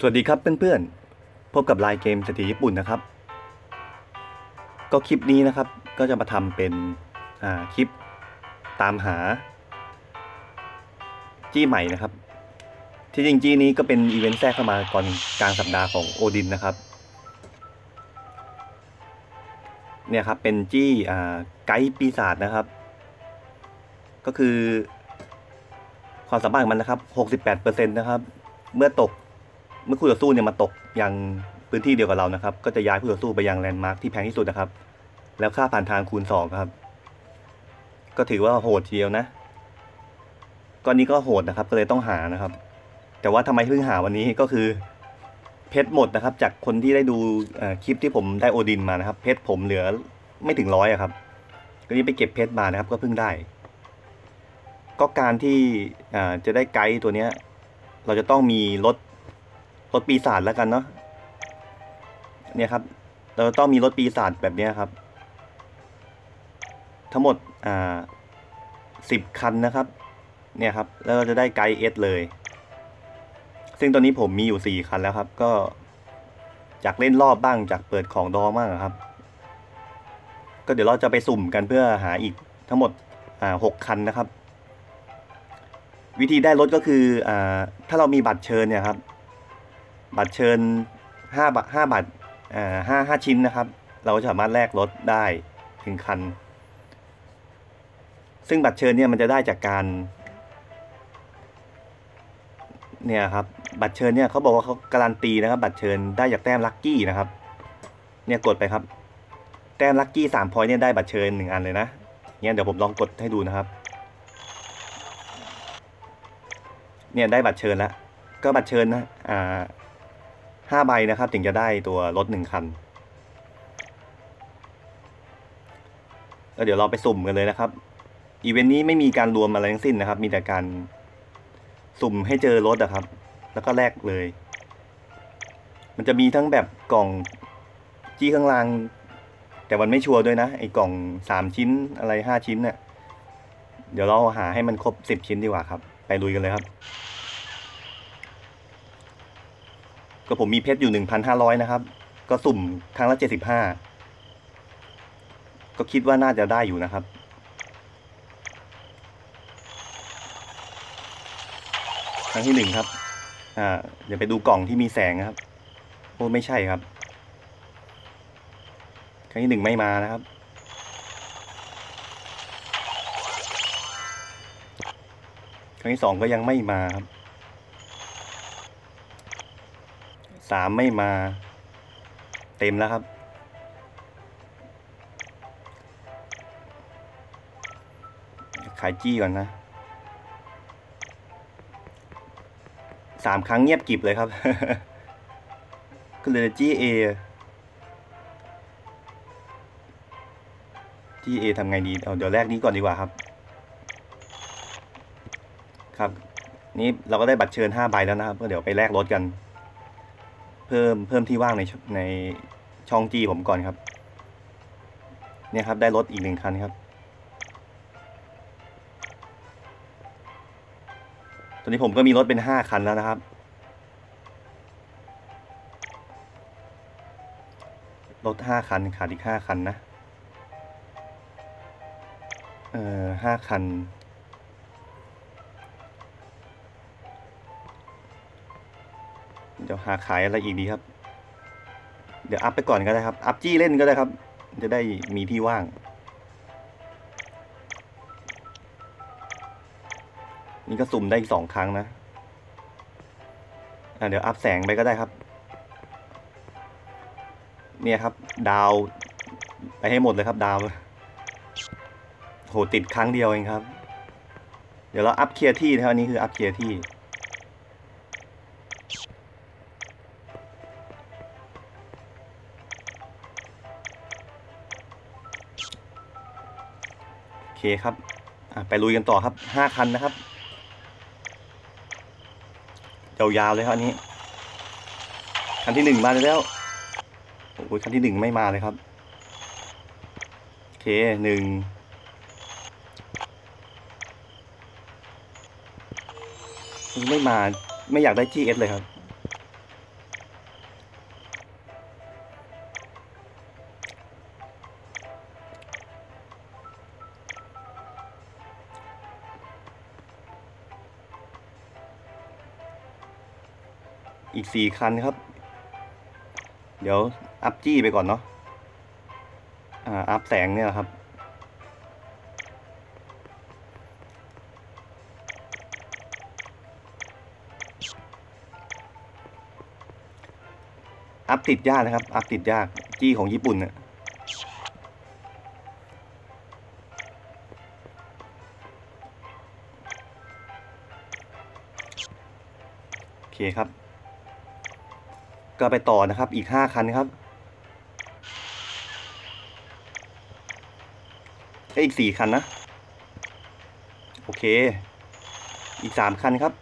สวัสดีครับเพื่อนๆ พบกับไลน์เกมสถิติญี่ปุ่นนะครับ ก็คลิปนี้นะครับก็จะมาทำเป็นคลิปตามหา จี้ใหม่นะครับ ที่จริงจี้นี้ก็เป็นอีเวนต์แทรกเข้ามาก่อนกลางสัปดาห์ของโอดินนะครับ เนี่ยครับเป็นจี้ไกด์ปีศาจนะครับ ก็คือความสามารถของมันนะครับ 68%นะครับ เมื่อตก เมื่อคู่ต่อสู้เนี่ยมาตกยังพื้นที่เดียวกับเรานะครับ ก็จะย้ายคู่ต่อสู้ไปยังแลนด์มาร์คที่แพงที่สุดนะครับ แล้วค่าผ่านทางคูณ2ครับ ก็ถือว่าโหดทีเดียวนะก้อนนี้ก็โหดนะครับ ก็เลยต้องหานะครับ แต่ว่าทำไมเพิ่งหาวันนี้ก็คือ เพชรหมดนะครับ จากคนที่ได้ดูคลิปที่ผมได้โอดินมานะครับ เพชรผมเหลือไม่ถึงร้อยอะครับ ก็นี้ไปเก็บเพชรมานะครับ ก็เพิ่งได้ ก็การที่จะได้ไกด์ตัวเนี้ย เราจะต้องมีรถ รถปีศาจแล้วกันเนาะเนี่ยครับ เราต้องมีรถปีศาจแบบนี้ครับ ทั้งหมดอ่าสิบคันนะครับ เนี่ยครับ แล้วเราจะได้ไกด์เอสเลย ซึ่งตอนนี้ผมมีอยู่สี่คันแล้วครับ ก็จากเล่นรอบบ้างจากเปิดของดองบ้างอะครับ ก็เดี๋ยวเราจะไปสุ่มกันเพื่อหาอีกทั้งหมดอ่าหกคันนะครับ วิธีได้รถก็คืออ่าถ้าเรามีบัตรเชิญเนี่ยครับ บัตรเชิญห้าบาทห้าบาทอ่าห้าห้าชิ้นนะครับ เราสามารถแลกรถได้ถึงคัน ซึ่งบัตรเชิญเนี่ยมันจะได้จากการ เนี่ยครับ บัตรเชิญเนี่ยเขาบอกว่าเขาการันตีนะครับ บัตรเชิญได้จากแต้มลัคกี้นะครับ เนี่ยกดไปครับ แต้มลัคกี้สามพอยต์เนี่ยได้บัตรเชิญหนึ่งอันเลยนะเนี่ยเดี๋ยวผมลองกดให้ดูนะครับ เนี่ยได้บัตรเชิญแล้ว ก็บัตรเชิญนะ อ่า ห้าใบนะครับ ถึงจะได้ตัวรถหนึ่งคันก็เดี๋ยวเราไปสุ่มกันเลยนะครับ อีเวนต์นี้ไม่มีการรวมอะไรทั้งสิ้นนะครับ มีแต่การสุ่มให้เจอรถอะครับ แล้วก็แลกเลย มันจะมีทั้งแบบกล่องจี้ข้างล่าง แต่มันไม่ชัวร์ด้วยนะ ไอ้กล่องสามชิ้นอะไรห้าชิ้นเนี่ยเดี๋ยวเราหาให้มันครบสิบชิ้นดีกว่าครับ ไปลุยกันเลยครับ ก็ผมมีเพชรอยู่หนึ่งพันห้าร้อยนะครับ ก็สุ่มครั้งละเจ็ดสิบห้าก็คิดว่าน่าจะได้อยู่นะครับ ครั้งที่หนึ่งครับ อ่า เดี๋ยวไปดูกล่องที่มีแสงนะครับ โอ้ไม่ใช่ครับ ครั้งที่หนึ่งไม่มานะครับ ครั้งที่สองก็ยังไม่มาครับ สามไม่มา เต็มแล้วครับ ขายจี้ก่อนนะสามครั้งเงียบกิบเลยครับก็เลยจี้เอจี้เอทำไงดีเอาเดี๋ยวแรกนี้ก่อนดีกว่าครับ ครับ นี่เราก็ได้บัตรเชิญห้าใบแล้วนะครับก็เดี๋ยวไปแลกรถกัน เพิ่มเพิ่มที่ว่างในในช่องจีผมก่อนครับ เนี่ยครับได้รถอีกหนึ่งคันครับ ตอนนี้ผมก็มีรถเป็นห้าคันแล้วนะครับ รถห้าคันขาดอีกห้าคันนะ เออห้าคัน ยวหาขายอะไรอีกดีครับ เดี๋ยวอัพไปก่อนก็ได้ครับ อัพจี้เล่นก็ได้ครับ จะได้มีที่ว่าง นี่ก็สุ่มได้อีกสองครั้งนะอะเดี๋ยวอัพแสงไปก็ได้ครับ เนี่ยครับ ดาว ไปให้หมดเลยครับ ดาวโหติดครั้งเดียวเองครับ เดี๋ยวเราอัพเคลียร์ที่นะครับอันนี้คืออัพเคลียร์ที่ คครับไปลุยกันต่อครับห้าคันนะครับยาวๆเลยครับอันนี้ คันที่หนึ่งมาแล้วโอ้ยคันที่หนึ่งไม่มาเลยครับโอเคหนึ่งไม่มาไม่อยากได้ GS เลยครับ สี่คันครับ เดี๋ยวอัพจี้ไปก่อนเนาะอ่าอัพแสงเนี่ยครับ อัพติดยากนะครับ อัพติดยากจี้ของญี่ปุ่นเนี่ยโอเคครับ ก็ไปต่อนะครับอีกห้าคันครับเอ้ยอีกสี่คันนะ โอเค อีกสามคันครับ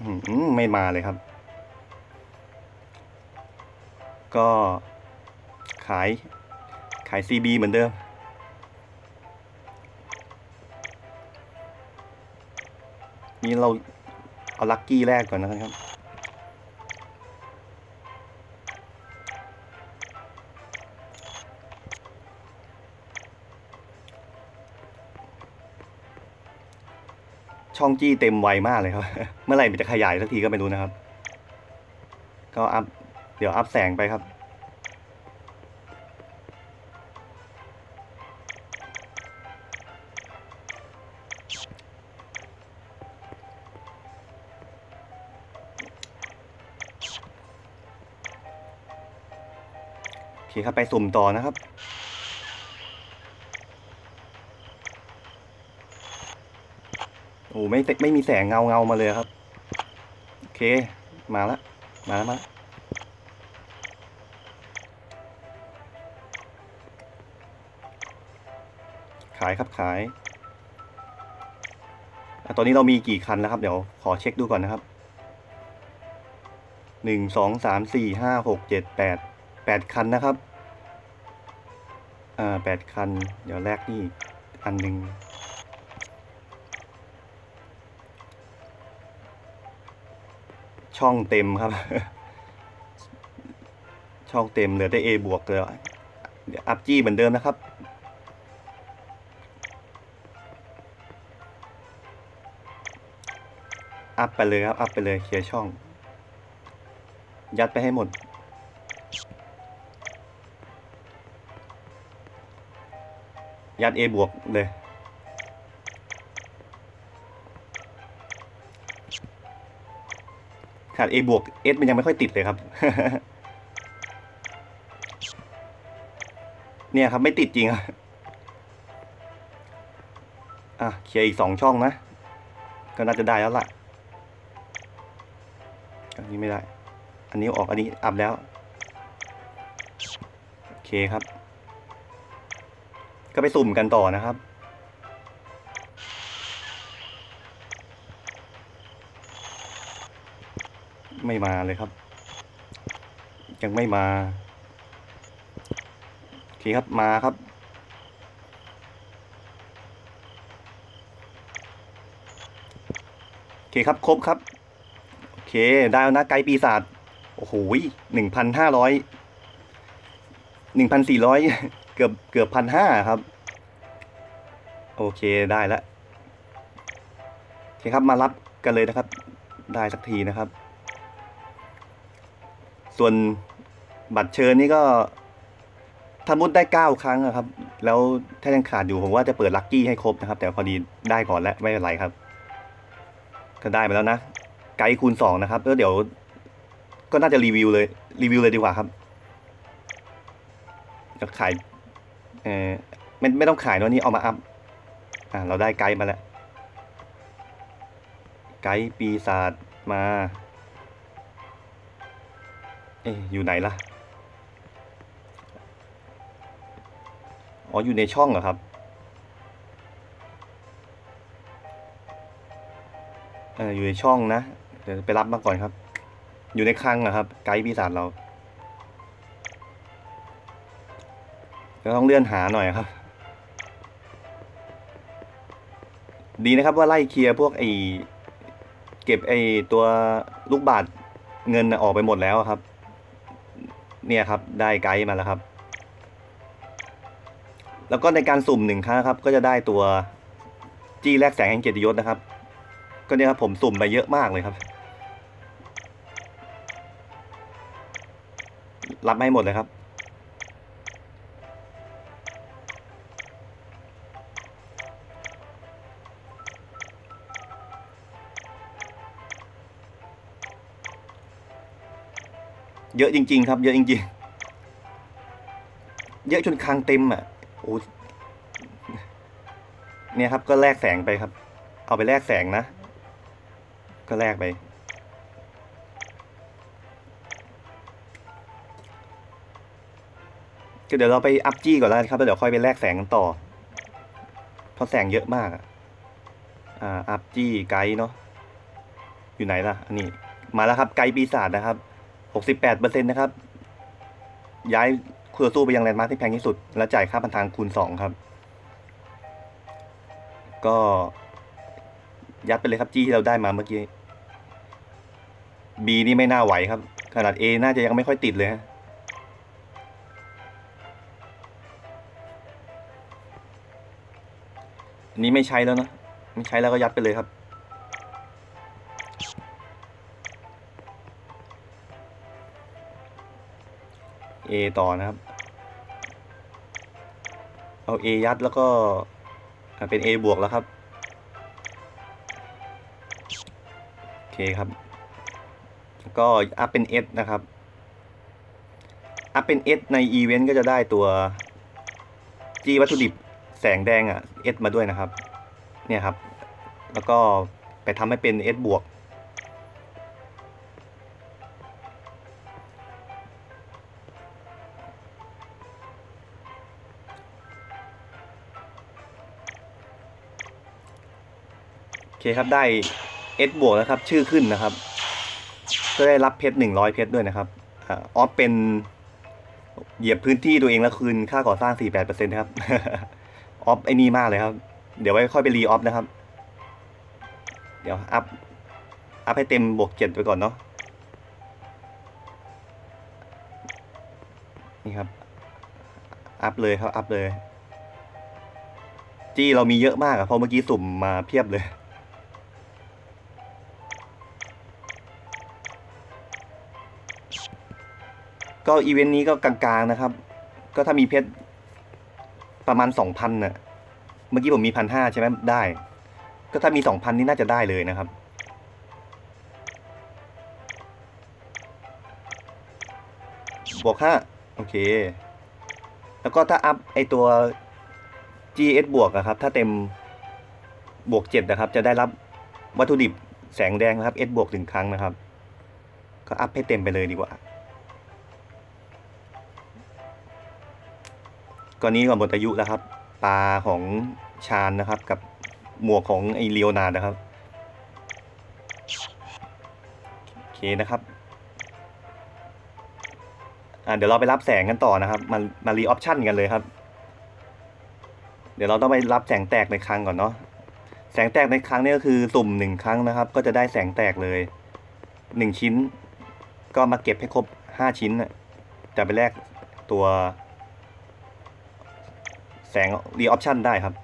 อืมไม่มาเลยครับ ก็ขายขาย CB เหมือนเดิม นี่เราเอาลัคกี้แรกก่อนนะครับ ช่องจี้เต็มไวมากเลยครับ เมื่อไหร่มันจะขยายสักทีก็ไม่รู้นะครับ ก็อัพ เดี๋ยวอัพแสงไปครับ ครับไปสุ่มต่อนะครับ โอ้ไม่ไม่มีแสงเงาเงามาเลยครับ โอเค มาละมาแล้วมาละขายครับขายอตอนนี้เรามีกี่คันแล้วครับ เดี๋ยวขอเช็คดูก่อนนะครับหนึ่งสองสามสี่ห้าหกเจ็ดแปดแปดคันนะครับ อ่าแปดคัน เดี๋ยวแรกนี่อันหนึ่งช่องเต็มครับ ช่องเต็มเหลือแต่ A บวกเลยเดี๋ยวอัพจี้เหมือนเดิมนะครับ อัพไปเลยครับ อัพไปเลยเคลียร์ช่อง ยัดไปให้หมด ยัด A บวกเลย ขาด A บวก S มันยังไม่ค่อยติดเลยครับ เนี่ยครับไม่ติดจริงอะอะเคลียร์อีกสองช่องนะ ก็น่าจะได้แล้วล่ะ อันนี้ไม่ได้ อันนี้ออกอันนี้อัพแล้ว โอเคครับ ก็ไปสุ่มกันต่อนะครับ ไม่มาเลยครับ ยังไม่มาโอเคครับมาครับ โอเคครับครบครับ โอเคได้แล้วนะไกด์ปีศาจโอ้โหหนึ่งพันห้าร้อยหนึ่งพันสี่ร้อย กือบเกือบพันห้าครับ โอเคได้แล้วโอเคครับมารับกันเลยนะครับ ได้สักทีนะครับ ส่วนบัตรเชิญนี่ก็ถ้ามุดได้เก้าครั้งอะครับ แล้วถ้ายังขาดอยู่ผมว่าจะเปิดลัคกี้ให้ครบนะครับ แต่พอดีได้ก่อนแล้วไม่เป็นไรครับ ก็ได้ไปแล้วนะ ไกด์คูณสองนะครับแล้วเดี๋ยว ก็น่าจะรีวิวเลยรีวิวเลยดีกว่าครับจะขาย เออไม่ไม่ต้องขายเนอะนี่เอามาอัพอ่าเราได้ไกด์มาแล้ว ไกด์ปีศาจมา เอ๊อยู่ไหนล่ะ อ๋อ อยู่ในช่องเหรอครับ เอออยู่ในช่องนะ เดี๋ยวไปรับมาก่อนครับ อยู่ในคลังนะครับ ไกด์ปีศาจเรา ก็ต้องเลื่อนหาหน่อยครับ ดีนะครับว่าไล่เคลียร์พวกไอเก็บไอตัวลูกบาทเงินออกไปหมดแล้วครับ เนี่ยครับได้ไกด์มาแล้วครับ แล้วก็ในการสุ่มหนึ่งครั้งครับ ก็จะได้ตัวจี้แลกแสงแห่งเกียรติยศนะครับ ก็เนี่ยครับผมสุ่มไปเยอะมากเลยครับ รับไม่หมดเลยครับ เยอะจริง ๆ ครับ เยอะจริงๆ เยอะจนคางเต็มอะโอ้เนี่ยครับ ก็แลกแสงไปครับ เอาไปแลกแสงนะ ก็แลกไป ก็เดี๋ยวเราไปอัพจี้ก่อนแล้วครับแล้วเดี๋ยวค่อยไปแลกแสงกันต่อ เพราะแสงเยอะมากอะอ่าอัพจี้ไกด์เนาะอยู่ไหนล่ะอันนี้มาแล้วครับไกด์ปีศาจนะครับ หกสิบแปดเปอร์เซ็นต์นะครับ ย้ายคูสู้ไปยังแลนด์มาร์คที่แพงที่สุด และจ่ายค่าพันทางคูณสองครับ ก็ยัดไปเลยครับจี้ที่เราได้มาเมื่อกี้ B นี่ไม่น่าไหวครับ ขนาด A น่าจะยังไม่ค่อยติดเลยฮะนี้ไม่ใช้แล้วนะ ไม่ใช้แล้วก็ยัดไปเลยครับ A ต่อนะครับ เอา A ยัดแล้วก็เป็น A บวกแล้วครับ โอเคครับ ก็อัพเป็น S นะครับอัพเป็น S ในอีเวนต์ก็จะได้ตัวจีวัตถุดิบแสงแดงอะ S มาด้วยนะครับ เนี่ยครับ แล้วก็ไปทำให้เป็น S บวก คครับได้ S บวกแล้วครับชื่อขึ้นนะครับก็ได้รับเพชรหนึ่งร้อยเพชรด้วยนะครับออฟเป็นเหยียบพื้นที่ตัวเองแล้วคืนค่าก่อสร้างสี่แปดเปอร์เซ็นต์ครับออฟไอ้นี่มากเลยครับ เดี๋ยวไว้ค่อยไปรีออฟนะครับ เดี๋ยวอัพอัพให้เต็มบวกเจ็ดไปก่อนเนาะนี่ครับ อัพเลยครับ อัพเลย จี้เรามีเยอะมากอะเพราะเมื่อกี้สุ่มมาเพียบเลย ก็อีเวนต์นี้ก็กลางๆนะครับ ก็ถ้ามีเพชรประมาณสองพันน่ะ เมื่อกี้ผมมีพันห้าใช่ไหมได้ ก็ถ้ามีสองพันนี่น่าจะได้เลยนะครับ บวกห้าโอเค แล้วก็ถ้าอัพไอตัว GS บวกอะครับ ถ้าเต็มบวกเจ็ดนะครับ จะได้รับวัตถุดิบแสงแดงนะครับ S บวกหนึ่งครั้งนะครับ ก็อัพให้เต็มไปเลยดีกว่า ก่อนนี้ก็หมดอายุแล้วครับ ปลาของชาญนะครับ กับหมวกของไอเลียวนาดนะครับ โอเคนะครับอ่าเดี๋ยวเราไปรับแสงกันต่อนะครับ มามารีออปชั่นกันเลยครับ เดี๋ยวเราต้องไปรับแสงแตกในครั้งก่อนเนาะแสงแตกในครั้งนี้ก็คือสุ่มหนึ่งครั้งนะครับ ก็จะได้แสงแตกเลยหนึ่งชิ้น ก็มาเก็บให้ครบห้าชิ้นนะจะไปแลกตัว แสงรีออปชั่นได้ครับ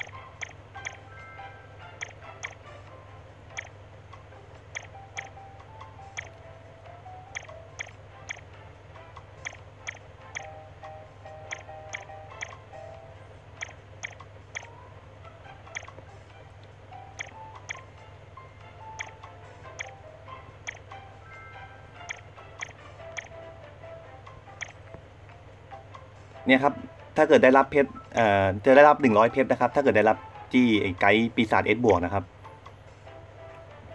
เนี่ยครับ ถ้าเกิดได้รับเพชร เอ่อจะได้รับหนึ่งร้อยเพชรนะครับ ถ้าเกิดได้รับจี้ไกด์ปีศาจเอสบวกนะครับ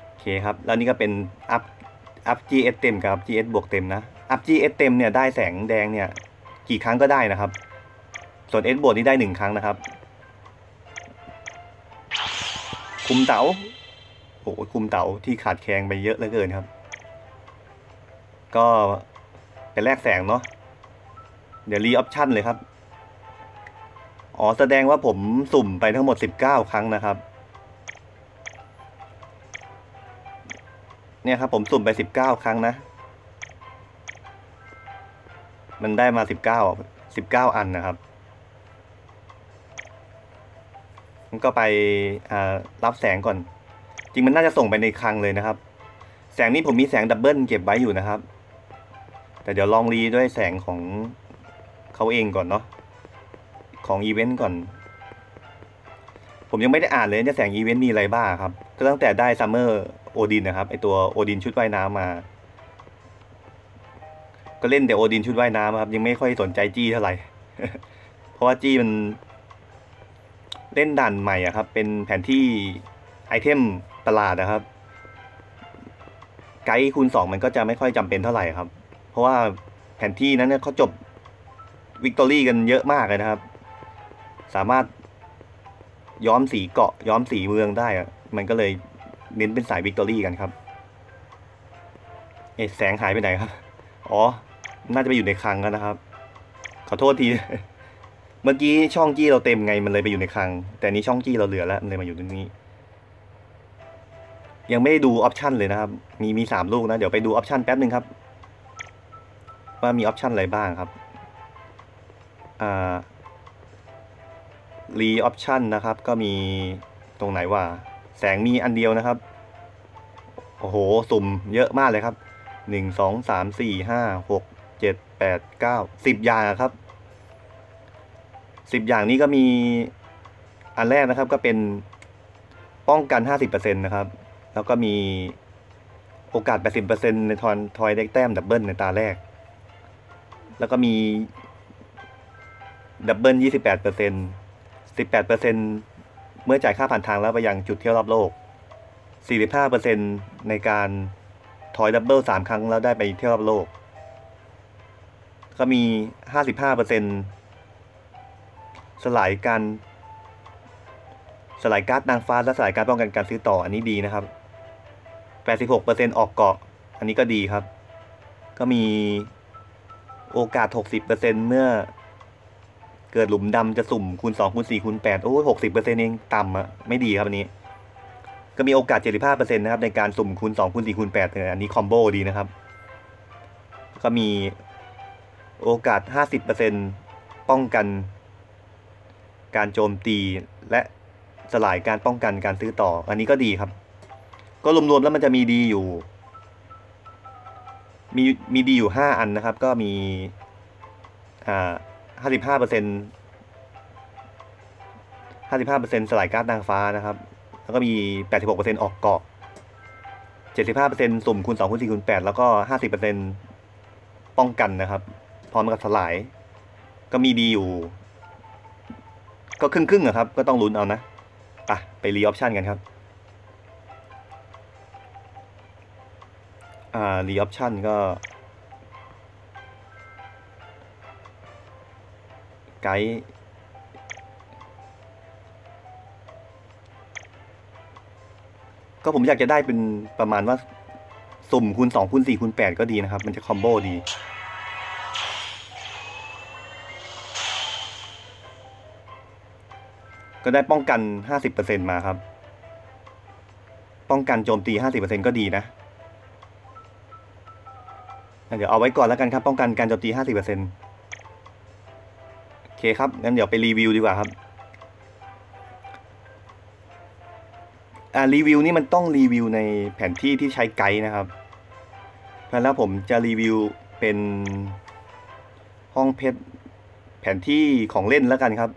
โอเคครับ แล้วนี่ก็เป็นอัพอัพ GS เอสเต็มกับ GS บวกเต็มนะอัพ GS เอสเต็มเนี่ยได้แสงแดงเนี่ยกี่ครั้งก็ได้นะครับ ส่วน S บวกนี่ได้หนึ่งครั้งนะครับ คุมเต๋าโอ้คุมเต๋าที่ขาดแคลงไปเยอะเหลือเกินครับ ก็เป็นแลกแสงเนาะเดี๋ยวรีออปชั่นเลยครับ อ๋อ แสดงว่าผมสุ่มไปทั้งหมด 19 ครั้งนะครับ เนี่ยครับผมสุ่มไป 19 ครั้งนะ มันได้มา 19 19 อันนะครับมันก็ไปรับแสงก่อน จริงมันน่าจะส่งไปในคลังเลยนะครับ แสงนี้ผมมีแสงดับเบิลเก็บไว้อยู่นะครับ แต่เดี๋ยวลองรีด้วยแสงของเขาเองก่อนเนาะ ของอีเวนต์ก่อน ผมยังไม่ได้อ่านเลยเนี่ยแสงอีเวนต์มีอะไรบ้างครับ ก็ตั้งแต่ได้ซัมเมอร์โอดินนะครับไอตัวโอดินชุดว่ายน้ำมา ก็เล่นแต่โอดินชุดว่ายน้ำครับ ยังไม่ค่อยสนใจจี้เท่าไหร่ เพราะว่าจี้มัน เล่นด่านใหม่อะครับ เป็นแผนที่ไอเทมตลาดนะครับ ไกด์คูณสองมันก็จะไม่ค่อยจำเป็นเท่าไหร่ครับ เพราะว่าแผนที่นั้นเนี่ยเขาจบวิกตอรี่กันเยอะมากเลยนะครับ สามารถย้อมสีเกาะย้อมสีเมืองได้อะมันก็เลยเน้นเป็นสายวิกตอรี่กันครับ เอะแสงหายไปไหนครับ อ๋อ น่าจะไปอยู่ในคลังแล้วนะครับ ขอโทษที เมื่อกี้ช่องจี้เราเต็มไงมันเลยไปอยู่ในคลัง แต่นี้ช่องจี้เราเหลือแล้วมันเลยมาอยู่ตรงนี้ ยังไม่ได้ดูออปชันเลยนะครับ มีมีสามลูกนะ เดี๋ยวไปดูออปชันแป๊บหนึ่งครับ ว่ามีออปชันอะไรบ้างครับ อ่า รีออปชันนะครับ ก็มีตรงไหนว่า แสงมีอันเดียวนะครับ โอ้โห สุ่มเยอะมากเลยครับหนึ่งสองสามสี่ห้าหกเจ็ดแปดเก้าสิบอย่างครับสิบอย่างนี้ก็มีอันแรกนะครับก็เป็นป้องกันห้าสิบเปอร์เซ็นต์นะครับ แล้วก็มีโอกาสแปดสิบเปอร์เซ็นต์ในทอนทอยได้แต้มดับเบิลในตาแรก แล้วก็มีดับเบิลยี่สิบแปดเปอร์เซ็นต์ 18%เมื่อจ่ายค่าผ่านทางแล้วไปยังจุดเที่ยวรอบโลก 45%ในการทอยดับเบิลสามครั้งแล้วได้ไปเที่ยวรอบโลก ก็มี 55%สลายการสลายการ์ดนางฟ้าและสลายการป้องกันการซื้อต่ออันนี้ดีนะครับ 86%ออกเกาะ อันนี้ก็ดีครับ ก็มีโอกาส 60%เมื่อ เกิดหลุมดำจะสุ่มคูณ2คูณ4คูณ8โอ้ย60%เองต่ำอะไม่ดีครับอันนี้ ก็มีโอกาส75%นะครับในการสุ่มคูณ2คูณ4คูณ8เอออันนี้คอมโบดีนะครับ ก็มีโอกาส50%ป้องกัน การโจมตีและสลายการป้องกันการซื้อต่อ อันนี้ก็ดีครับ ก็รวมๆแล้วมันจะมีดีอยู่ มีมีดีอยู่ห้าอันนะครับ ก็มีอ่า ห้าสิบห้าเปอร์เซ็นห้าสิบห้าเปอร์เซ็นสลายการ์ดนางฟ้านะครับ แล้วก็มีแปดสิบหกเปอร์เซ็นออกเกาะเจ็ดสิบห้าเปอร์เซ็นสุ่มคูณสองคูณสี่คูณแปดแล้วก็ห้าสิบเปอร์เซ็นป้องกันนะครับ พร้อมกับสลาย ก็มีดีอยู่ ก็ครึ่งครึ่งอะครับ ก็ต้องลุ้นเอานะอะไปรีออปชันกันครับ อ่ารีออปชันก็ ไกด์ก็ผมอยากจะได้เป็นประมาณว่า สุ่มคูณสองคูณสี่คูณแปดก็ดีนะครับ มันจะคอมโบดีก็ได้ป้องกันห้าสิบเปอร์เซ็นมาครับ ป้องกันโจมตีห้าสิบเปอร์เซ็นก็ดีนะ เดี๋ยวเอาไว้ก่อนแล้วกันครับ ป้องกันการโจมตีห้าสิบ เปอร์เซ็นโอเคครับงั้นเดี๋ยวไปรีวิวดีกว่าครับอ่ารีวิวนี่มันต้องรีวิวในแผนที่ที่ใช้ไกด์นะครับเพราะแล้วผมจะรีวิวเป็นห้องเพชรแผนที่ของเล่นแล้วกันครับ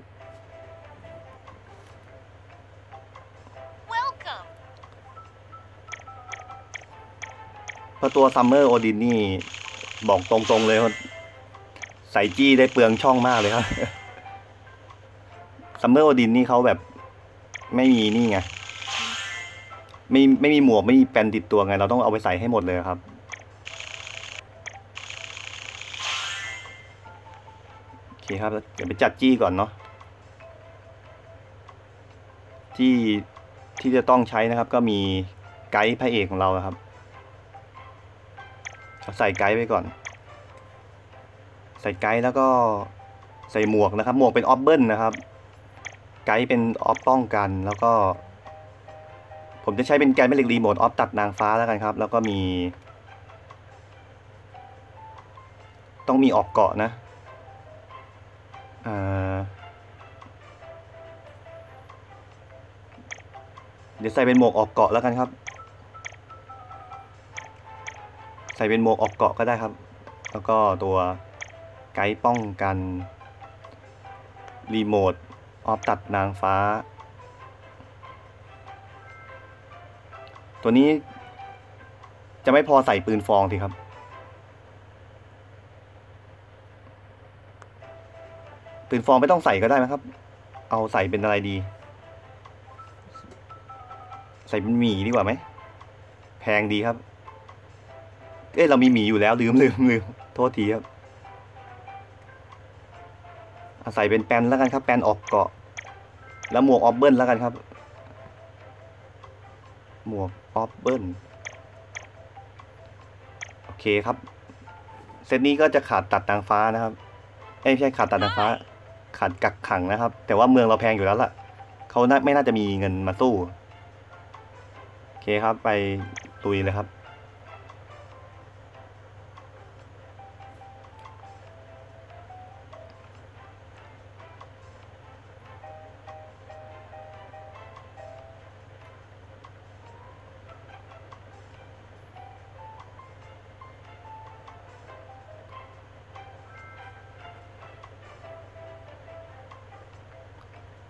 Welcome. เพราะตัวซัมเมอร์โอดินนี่ บอกตรงๆเลยว่า ใส่จี้ได้เปลืองช่องมากเลยครับซัมเมอร์โอดินนี่เขาแบบไม่มีนี่ไงไม่ไม่มีหมวกไม่มีแปนติดตัวไง เราต้องเอาไปใส่ให้หมดเลยครับ โอเคครับเดี๋ยวไปจัดจี้ก่อนเนาะจี้ที่จะต้องใช้นะครับ ก็มีไกด์พระเอกของเราครับใส่ไกด์ไปก่อน ใส่ไกด์แล้วก็ใส่หมวกนะครับ หมวกเป็นออฟเบิลนะครับ ไกด์เป็นออฟป้องกันแล้วก็ ผมจะใช้เป็นแกนแม่เหล็กรีโมทออฟตัดนางฟ้าแล้วกันครับ แล้วก็มี ต้องมีออกเกาะนะเดี๋ยวใส่เป็นหมวกออกเกาะแล้วกันครับ ใส่เป็นหมวกออกเกาะก็ได้ครับ แล้วก็ตัว ไกด์ป้องกัน รีโมท ออฟตัดนางฟ้า ตัวนี้จะไม่พอใส่ปืนฟองทีครับ ปืนฟองไม่ต้องใส่ก็ได้นะครับ เอาใส่เป็นอะไรดี ใส่เป็นหมีดีกว่าไหม แพงดีครับ เอ้เรามีหมีอยู่แล้วลืมลืมลืมโทษทีครับ ใส่เป็นแปนแล้วกันครับ แปนออกเกาะ แล้วหมวกออฟเบิลแล้วกันครับ หมวกออฟเบิลโอเคครับ เซตนี้ก็จะขาดตัดนางฟ้านะครับไม่ใช่ขาดตัดนางฟ้า ขาดกักขังนะครับ แต่ว่าเมืองเราแพงอยู่แล้วล่ะเขาน่าไม่น่าจะมีเงินมาสู้ โอเคครับไปตุยเลยครับ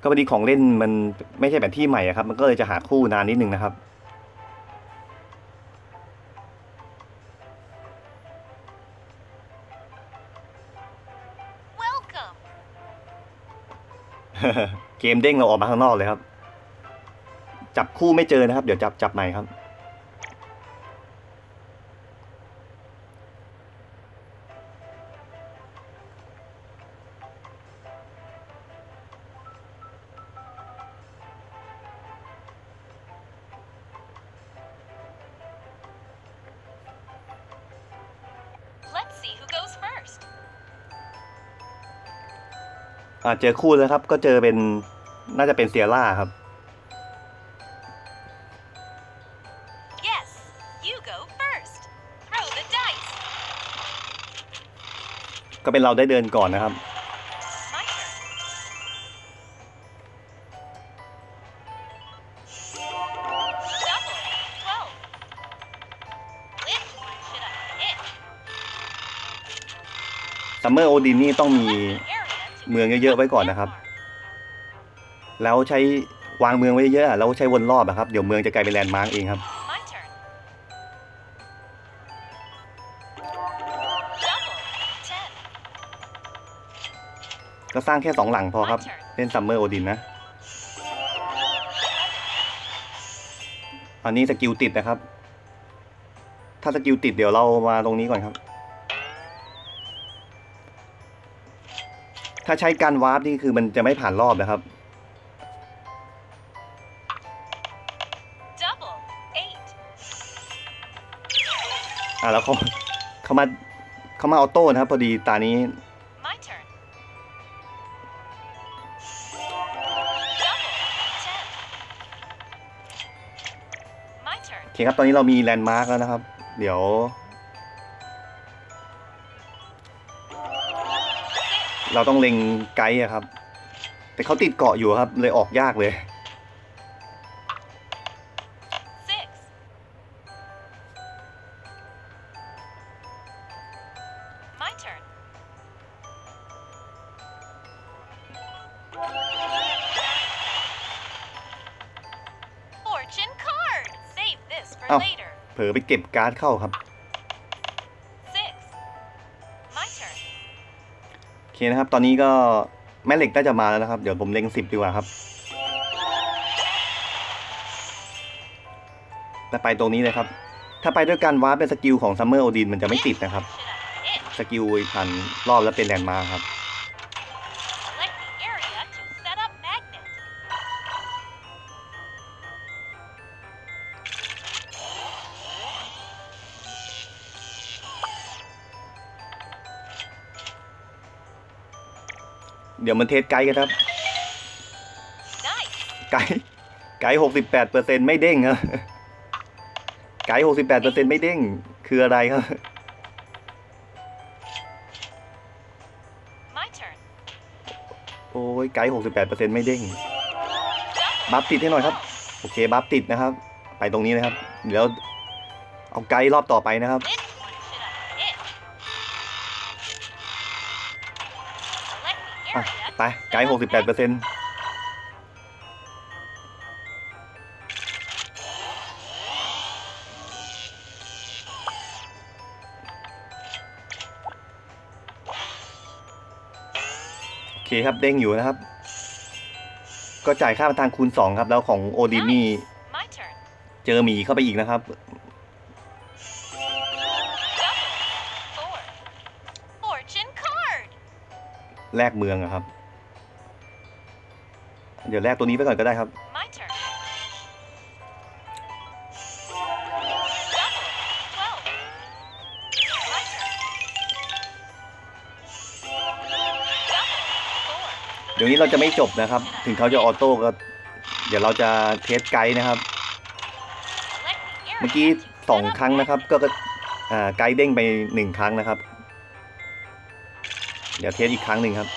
ก็พอดีของเล่นมันไม่ใช่แบบที่ใหม่อะครับ มันก็เลยจะหาคู่นานนิดนึงนะครับ Welcome. เกมเด้งเราออกมาข้างนอกเลยครับ จับคู่ไม่เจอนะครับ เดี๋ยวจับจับใหม่ครับ เจอคู่แล้วครับ ก็เจอเป็นน่าจะเป็นเซียร่าครับ Yes, you go first. Throw the dice. ก็เป็นเราได้เดินก่อนนะครับ My turn. Double. Twelve. Which one should I pick? ซัมเมอร์โอดินนี่ต้องมี เมืองเยอะๆไว้ก่อนนะครับ แล้วใช้วางเมืองไว้เยอะๆอะแล้วใช้วนรอบอะครับ เดี๋ยวเมืองจะกลายเป็นแลนด์มาร์กเองครับ ก็สร้างแค่สองหลังพอครับ เล่นซัมเมอร์โอดินนะ อันนี้สกิลติดนะครับ ถ้าสกิลติดเดี๋ยวเรามาตรงนี้ก่อนครับ ถ้าใช้การวาร์ปนี่คือมันจะไม่ผ่านรอบนะครับ Double. Eight. อ่าแล้วเขาเขามาเขามาออโต้นะครับ พอดีตานี้ My turn. Double. Ten. My turn. โอเคครับ ตอนนี้เรามีแลนด์มาร์กแล้วนะครับ เดี๋ยว เราต้องเล็งไกด์อะครับ แต่เขาติดเกาะอยู่ครับ เลยออกยากเลย Six. My turn. Fortune card. Save this for Oh. later. เผลอไปเก็บการ์ดเข้าครับ นะครับ ตอนนี้ก็แม่เหล็กน่าจะมาแล้วนะครับ เดี๋ยวผมเล็งสิบดีกว่าครับแล้วไปตรงนี้เลยครับ ถ้าไปด้วยการวาร์ปเป็นสกิลของซัมเมอร์โอดินมันจะไม่ติดนะครับ สกิลพันรอบแล้วเป็นแลนด์มาร์ครับ เดี๋ยวมันเทสไกด์กันครับ Nice. ไกด์ไกด์หกสิบแปดเปอร์เซ็นไม่เด้งครับไกด์หกสิบแปดเปอร์เซ็นไม่เด้ง คืออะไรครับ My turn. โอ้ยไกด์หกสิบแปดเปอร์เซ็นไม่เด้ง Double. บัฟติดให้หน่อยครับ Twelve. โอเค บัฟติดนะครับ ไปตรงนี้นะครับ เดี๋ยวเอาไกด์รอบต่อไปนะครับ ไปไกด์หกสิบแปดเปอร์เซ็นต์โอเคครับเด้งอยู่นะครับ ก็จ่ายค่าทางคูณสองครับ แล้วของโอดินนี่ My turn. เจอหมีเข้าไปอีกนะครับ Double. Four. Fortune card. แลกเมืองอะครับเดี๋ยวแลกตัวนี้ไปก่อนก็ได้ครับ My turn. Double. Twelve. My turn. Double. Four. เดี๋ยวนี้เราจะไม่จบนะครับ ถึงเขาจะออโต้ก็ เดี๋ยวเราจะเทสไกด์นะครับ Select the area เมื่อกี้ to สอง set up ครั้งนะครับ ก็ก็อ่าไกด์เด้งไปหนึ่งครั้งนะครับ เดี๋ยวเทสอีกครั้งหนึ่งครับ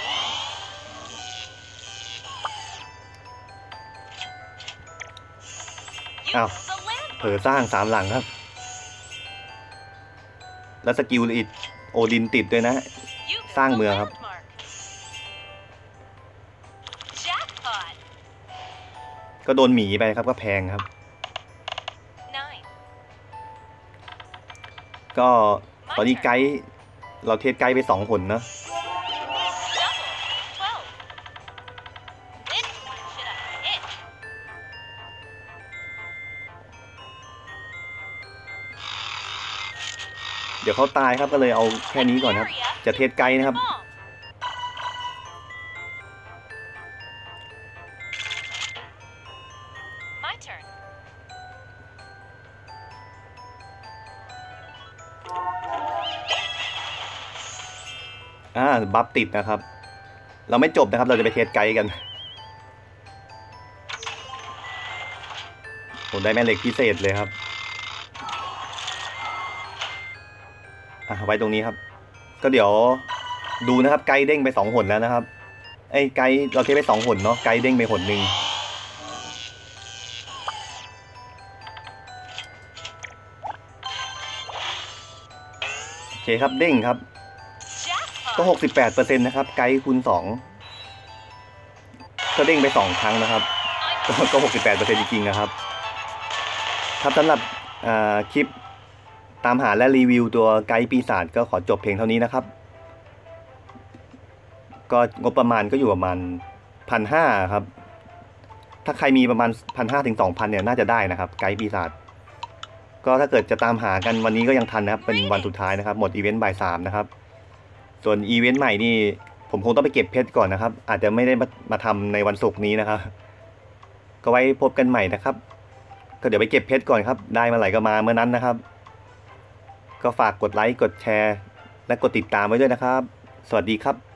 Use Ow. the land เผลอสร้างสามหลังครับ แล้วสกิลอิดโอดินติดด้วยนะ You built สร้าง the เมืองครับ landmark. Jackpot. ก็โดนหมีไปครับก็แพงครับ Nine. ก็ตอนนี้ไกด์เราเทสไกด์ไปสองผลเนอะ ดี๋ยวเขาตายครับก็เลยเอาแค่นี้ก่อนครับ จะเทสไกด์นะครับ Bomb. My turn. อ่า บัฟติดนะครับ เราไม่จบนะครับ เราจะไปเทสไกด์กันผมได้แม่เหล็กพิเศษเลยครับ ไว้ตรงนี้ครับ ก็เดี๋ยวดูนะครับไกด์เด้งไปสองหนแล้วนะครับ ไอ้ไกด์เราเทไปสองหนเนาะไกด์เด้งไปหนหนึ่งโอเคครับเด้งครับ ก็ Jackpot. 68%นต์นะครับ ไกด์คูณ2ก็เด้งไปสองครั้งนะครับ ก็ก็68%จริงๆนะครับ ครับสำหรับคลิป ตามหาและรีวิวตัวไกด์ปีศาจก็ขอจบเพียงเท่านี้นะครับ ก็งบประมาณก็อยู่ประมาณพันห้าครับ ถ้าใครมีประมาณพันห้าถึงสองพันเนี่ยน่าจะได้นะครับ ไกด์ปีศาจก็ถ้าเกิดจะตามหากันวันนี้ก็ยังทันนะครับ เป็นวันสุดท้ายนะครับ หมดอีเวนต์บ่ายสามนะครับ ส่วนอีเวนต์ใหม่นี่ผมคงต้องไปเก็บเพชรก่อนนะครับ อาจจะไม่ได้มามาทำในวันศุกร์นี้นะครับ ก็ไว้พบกันใหม่นะครับ ก็เดี๋ยวไปเก็บเพชรก่อนครับ ได้มาไหร่ก็มาเมื่อนั้นนะครับ ก็ฝากกดไลค์ กดแชร์ และกดติดตามไว้ด้วยนะครับ สวัสดีครับ